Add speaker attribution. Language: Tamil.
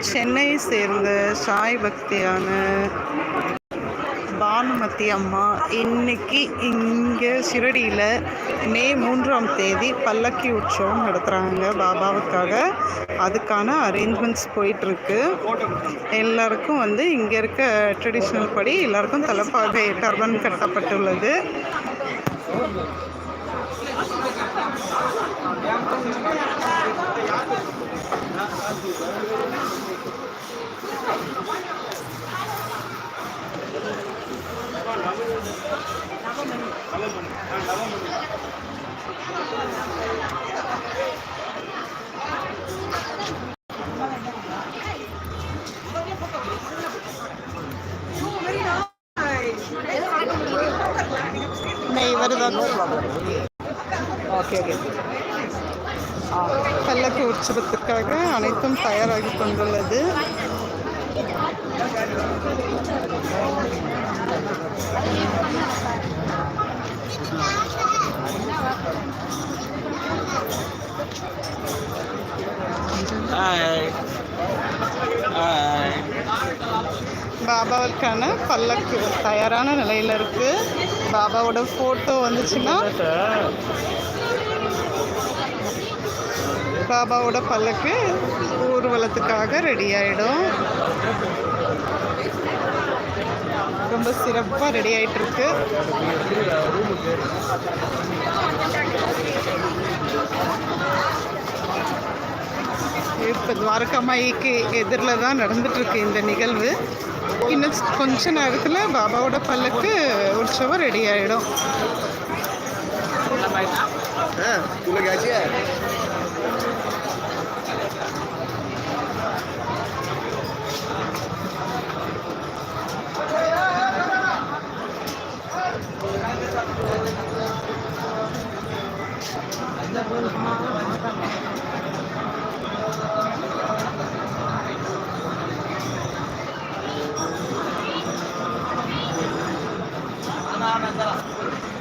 Speaker 1: சென்னையை சேர்ந்த சாய் பக்தியான பானுமதி அம்மா இன்னைக்கு இங்கே ஷிரடியில் மே மூன்றாம் தேதி பல்லக்கி உற்சவம் நடத்துகிறாங்க பாபாவுக்காக அதுக்கான அரேஞ்ச்மெண்ட்ஸ் போயிட்டுருக்கு. எல்லாருக்கும் வந்து இங்கே இருக்க ட்ரெடிஷ்னல் படி எல்லாருக்கும் தலைப்பாகை டர்பன் கட்டப்பட்டுள்ளது. ஓகே ஓகே பல்லக்கு உற்சவத்திற்காக அனைத்தும் தயாராகி கொண்டுள்ளது.
Speaker 2: பாபாவிற்கான
Speaker 1: பாபாவுக்கான பல்லக்கு தயாரான நிலையில் இருக்கு. பாபாவோட ஃபோட்டோ வந்துச்சுன்னா பாபாவோட பல்லக்கு ஊர்வலத்துக்காக ரெடி ஆயிடும். ரொம்ப சிறப்பாக ரெடி ஆயிட்டு இருக்கு இப்போ துவாரகாமாய்க்கு எதிரில் தான் நடந்துட்டுருக்கு இந்த நிகழ்வு இன்னும் கொஞ்ச நேரத்தில் பாபாவோட பல்லுக்கு உற்சவம் ரெடி ஆகிடும்
Speaker 2: Thank you. 慢慢喝
Speaker 1: 了